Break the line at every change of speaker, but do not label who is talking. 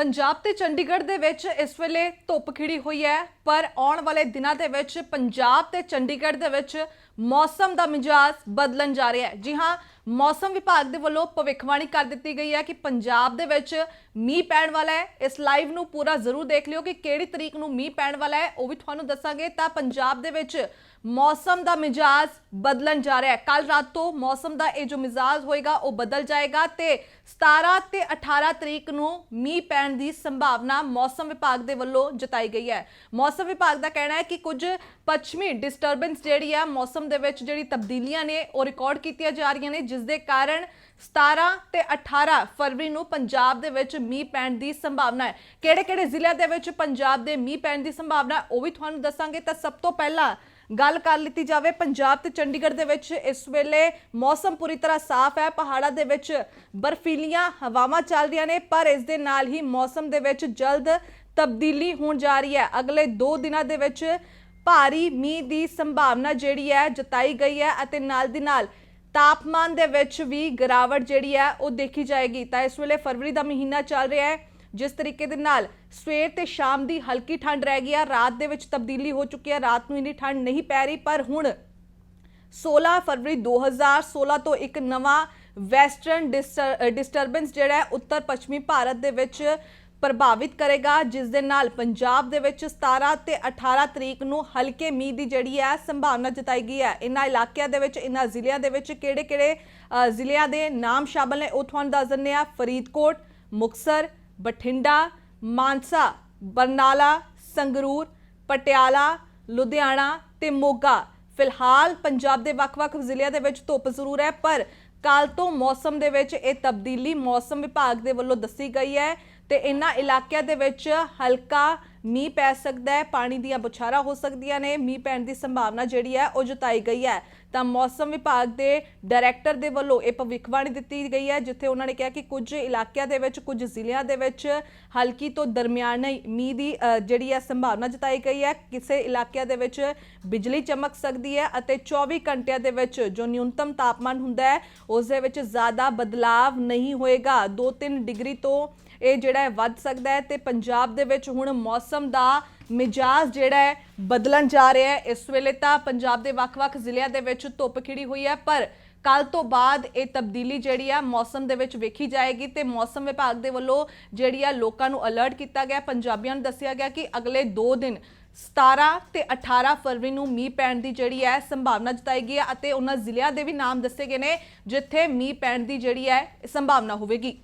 ਪੰਜਾਬ ਤੇ ਚੰਡੀਗੜ੍ਹ ਦੇ ਵਿੱਚ ਇਸ ਵੇਲੇ ਧੁੱਪ ਖਿੜੀ ਹੋਈ ਹੈ, ਪਰ ਆਉਣ ਵਾਲੇ ਦਿਨਾਂ ਦੇ ਵਿੱਚ ਪੰਜਾਬ ਤੇ ਚੰਡੀਗੜ੍ਹ ਦੇ ਵਿੱਚ ਮੌਸਮ ਦਾ ਮਿਜਾਜ਼ ਬਦਲਣ ਜਾ ਰਿਹਾ ਹੈ। ਜੀ ਹਾਂ ਮੌਸਮ ਵਿਭਾਗ ਦੇ ਵੱਲੋਂ ਭਵਿੱਖਬਾਣੀ ਕਰ ਦਿੱਤੀ ਗਈ ਹੈ ਕਿ ਪੰਜਾਬ ਦੇ ਵਿੱਚ ਮੀਂਹ ਪੈਣ ਵਾਲਾ ਹੈ। ਇਸ ਲਾਈਵ ਨੂੰ ਪੂਰਾ ਜ਼ਰੂਰ ਦੇਖ ਲਿਓ ਕਿ ਕਿਹੜੀ ਤਰੀਕ ਨੂੰ ਮੀਂਹ ਪੈਣ ਵਾਲਾ ਹੈ, ਉਹ ਵੀ ਤੁਹਾਨੂੰ ਦੱਸਾਂਗੇ। ਤਾਂ ਪੰਜਾਬ ਦੇ ਵਿੱਚ ਮੌਸਮ ਦਾ ਮਿਜਾਜ਼ ਬਦਲਣ ਜਾ ਰਿਹਾ ਹੈ। ਕੱਲ ਰਾਤ ਤੋਂ ਮੌਸਮ ਦਾ ਇਹ ਜੋ ਮਿਜਾਜ਼ ਹੋਏਗਾ, ਉਹ ਬਦਲ ਜਾਏਗਾ ਤੇ 17 ਤੇ 18 ਤਰੀਕ ਨੂੰ ਮੀਂਹ ਪੈਣ ਦੀ ਸੰਭਾਵਨਾ ਮੌਸਮ ਵਿਭਾਗ ਦੇ ਵੱਲੋਂ ਜਤਾਈ ਗਈ ਹੈ। ਮੌਸਮ ਵਿਭਾਗ ਦਾ ਕਹਿਣਾ ਹੈ ਕਿ ਕੁਝ ਪੱਛਮੀ ਡਿਸਟਰਬੈਂਸ ਜਿਹੜੀ ਹੈ ਮੌਸਮ ਦੇ ਵਿੱਚ ਜਿਹੜੀ ਤਬਦੀਲੀਆਂ ਨੇ, ਉਹ ਰਿਕਾਰਡ ਕੀਤੀਆਂ ਜਾ ਰਹੀਆਂ ਨੇ ਜਿਸ ਦੇ ਕਾਰਨ 17 ਤੇ 18 ਫਰਵਰੀ ਨੂੰ ਪੰਜਾਬ ਦੇ ਵਿੱਚ ਮੀਂਹ ਪੈਣ ਦੀ ਸੰਭਾਵਨਾ ਹੈ। ਕਿਹੜੇ-ਕਿਹੜੇ ਜ਼ਿਲ੍ਹਿਆਂ ਦੇ ਵਿੱਚ ਪੰਜਾਬ ਦੇ ਮੀਂਹ ਪੈਣ ਦੀ ਸੰਭਾਵਨਾ ਉਹ ਵੀ ਤੁਹਾਨੂੰ ਦੱਸਾਂਗੇ। ਤਾਂ ਸਭ ਤੋਂ ਪਹਿਲਾਂ ਗੱਲ ਕਰ ਲਿੱਤੀ ਜਾਵੇ ਪੰਜਾਬ ਤੇ ਚੰਡੀਗੜ੍ਹ ਦੇ ਵਿੱਚ, ਇਸ ਵੇਲੇ ਮੌਸਮ ਪੂਰੀ ਤਰ੍ਹਾਂ ਸਾਫ਼ ਹੈ। ਪਹਾੜਾਂ ਦੇ ਵਿੱਚ ਬਰਫੀਲੀਆਂ ਹਵਾਵਾਂ ਚੱਲ ਰਹੀਆਂ ਨੇ, ਪਰ ਇਸ ਦੇ ਨਾਲ ਹੀ ਮੌਸਮ ਦੇ ਵਿੱਚ ਜਲਦ ਤਬਦੀਲੀ ਹੋਣ ਜਾ ਰਹੀ ਹੈ। ਅਗਲੇ 2 ਦਿਨਾਂ ਦੇ ਵਿੱਚ ਭਾਰੀ ਮੀਂਹ ਦੀ ਸੰਭਾਵਨਾ ਜਿਹੜੀ ਹੈ ਜਤਾਈ ਗਈ ਹੈ ਅਤੇ ਨਾਲ ਦੀ ਨਾਲ ਤਾਪਮਾਨ ਦੇ ਵਿੱਚ ਵੀ ਗਿਰਾਵਟ ਜਿਹੜੀ ਹੈ ਉਹ ਦੇਖੀ ਜਾਏਗੀ। ਤਾਂ ਇਸ ਵੇਲੇ ਫਰਵਰੀ ਦਾ ਮਹੀਨਾ ਚੱਲ ਰਿਹਾ ਹੈ। ਜਿਸ ਤਰੀਕੇ ਦੇ ਨਾਲ ਸਵੇਰ ਤੇ ਸ਼ਾਮ ਦੀ ਹਲਕੀ ਠੰਡ ਰਹਿ ਗਈ ਆ ਰਾਤ ਦੇ ਵਿੱਚ ਤਬਦੀਲੀ ਹੋ ਚੁੱਕੀ ਹੈ। ਰਾਤ ਨੂੰ ਇੰਨੀ ਠੰਡ ਨਹੀਂ ਪੈ ਰਹੀ, ਪਰ ਹੁਣ 16 ਫਰਵਰੀ 2016 ਤੋਂ ਇੱਕ ਨਵਾਂ ਵੈਸਟਰਨ ਡਿਸਟਰਬੈਂਸ ਜਿਹੜਾ ਹੈ ਉੱਤਰ ਪੱਛਮੀ ਭਾਰਤ ਦੇ ਵਿੱਚ ਪ੍ਰਭਾਵਿਤ ਕਰੇਗਾ, ਜਿਸ ਦੇ ਨਾਲ ਪੰਜਾਬ ਦੇ ਵਿੱਚ 17 ਤੇ 18 ਤਰੀਕ ਨੂੰ ਹਲਕੇ ਮੀਂਹ ਦੀ ਜਿਹੜੀ ਹੈ ਸੰਭਾਵਨਾ ਜਤਾਈ ਗਈ ਹੈ। ਇਨ੍ਹਾਂ ਇਲਾਕਿਆਂ ਦੇ ਵਿੱਚ, ਇਨ੍ਹਾਂ ਜ਼ਿਲ੍ਹਿਆਂ ਦੇ ਵਿੱਚ ਕਿਹੜੇ-ਕਿਹੜੇ ਜ਼ਿਲ੍ਹਿਆਂ ਦੇ ਨਾਮ ਸ਼ਾਮਲ ਨੇ ਉਹ ਤੁਹਾਨੂੰ ਦੱਸ ਦਿੰਦੇ ਆ ਫਰੀਦਕੋਟ ਮੁਕਸਰ ਬਠਿੰਡਾ, ਮਾਨਸਾ, ਬਰਨਾਲਾ, ਸੰਗਰੂਰ, ਪਟਿਆਲਾ, ਲੁਧਿਆਣਾ ਤੇ ਮੋਗਾ। ਫਿਲਹਾਲ ਪੰਜਾਬ ਦੇ ਵੱਖ-ਵੱਖ ਜ਼ਿਲ੍ਹਿਆਂ ਦੇ ਵਿੱਚ ਧੁੱਪ ਜ਼ਰੂਰ ਹੈ, ਪਰ ਕੱਲ ਤੋਂ ਮੌਸਮ ਦੇ ਵਿੱਚ ਇਹ ਤਬਦੀਲੀ ਮੌਸਮ ਵਿਭਾਗ ਦੇ ਵੱਲੋਂ ਦੱਸੀ ਗਈ ਹੈ ਤੇ ਇਨ੍ਹਾਂ ਇਲਾਕਿਆਂ ਦੇ ਵਿੱਚ ਹਲਕਾ ਮੀਂਹ ਪੈ ਸਕਦਾ ਹੈ, ਪਾਣੀ ਦੀਆਂ ਬੁਛਾਰਾਂ ਹੋ ਸਕਦੀਆਂ ਨੇ, ਮੀਂਹ ਪੈਣ ਦੀ ਸੰਭਾਵਨਾ ਜਿਹੜੀ ਹੈ ਉਹ ਜਤਾਈ ਗਈ ਹੈ। ਤਾਂ ਮੌਸਮ ਵਿਭਾਗ ਦੇ ਡਾਇਰੈਕਟਰ ਦੇ ਵੱਲੋਂ ਇਹ ਭਵਿੱਖਬਾਣੀ ਦਿੱਤੀ ਗਈ ਹੈ, ਜਿੱਥੇ ਉਹਨਾਂ ਨੇ ਕਿਹਾ ਕਿ ਕੁਝ ਇਲਾਕਿਆਂ ਦੇ ਵਿੱਚ, ਕੁਝ ਜ਼ਿਲ੍ਹਿਆਂ ਦੇ ਵਿੱਚ ਹਲਕੀ ਤੋਂ ਦਰਮਿਆਨੀ ਮੀਂਹ ਦੀ ਜਿਹੜੀ ਹੈ ਸੰਭਾਵਨਾ ਜਤਾਈ ਗਈ ਹੈ। ਕਿਸੇ ਇਲਾਕਿਆਂ ਦੇ ਵਿੱਚ ਬਿਜਲੀ ਚਮਕ ਸਕਦੀ ਹੈ ਅਤੇ 24 ਘੰਟਿਆਂ ਦੇ ਵਿੱਚ ਜੋ ਨਿਊਨਤਮ ਤਾਪਮਾਨ ਹੁੰਦਾ ਹੈ, ਉਸ ਦੇ ਵਿੱਚ ਜ਼ਿਆਦਾ ਬਦਲਾਵ ਨਹੀਂ ਹੋਏਗਾ। 2-3 ਡਿਗਰੀ ਤੋਂ ਇਹ ਜਿਹੜਾ ਹੈ ਵੱਧ ਸਕਦਾ ਹੈ ਤੇ ਪੰਜਾਬ ਦੇ ਵਿੱਚ ਹੁਣ ਮੌਸਮ ਦਾ ਮਿਜਾਜ਼ ਜਿਹੜਾ ਹੈ ਬਦਲਣ ਜਾ ਰਿਹਾ ਹੈ। ਇਸ ਵੇਲੇ ਤਾਂ ਪੰਜਾਬ ਦੇ ਵੱਖ-ਵੱਖ ਜ਼ਿਲ੍ਹਿਆਂ ਦੇ ਵਿੱਚ ਧੁੱਪ ਖਿੜੀ ਹੋਈ ਹੈ, ਪਰ ਕੱਲ ਤੋਂ ਬਾਅਦ ਇਹ ਤਬਦੀਲੀ ਜਿਹੜੀ ਆ ਮੌਸਮ ਦੇ ਵਿੱਚ ਵੇਖੀ ਜਾਏਗੀ ਤੇ ਮੌਸਮ ਵਿਭਾਗ ਦੇ ਵੱਲੋਂ ਜਿਹੜੀ ਆ ਲੋਕਾਂ ਨੂੰ ਅਲਰਟ ਕੀਤਾ ਗਿਆ। ਪੰਜਾਬੀਆਂ ਨੂੰ ਦੱਸਿਆ ਗਿਆ ਕਿ ਅਗਲੇ 2 ਦਿਨ 17 ਤੇ 18 ਫਰਵਰੀ ਨੂੰ ਮੀਂਹ ਪੈਣ ਦੀ ਜਿਹੜੀ ਹੈ ਸੰਭਾਵਨਾ ਜਤਾਈ ਗਈ ਹੈ ਅਤੇ ਉਹਨਾਂ ਜ਼ਿਲ੍ਹਿਆਂ ਦੇ ਵੀ ਨਾਮ ਦੱਸੇ ਗਏ ਨੇ ਜਿੱਥੇ ਮੀਂਹ ਪੈਣ ਦੀ ਜਿਹੜੀ ਹੈ ਸੰਭਾਵਨਾ ਹੋਵੇਗੀ।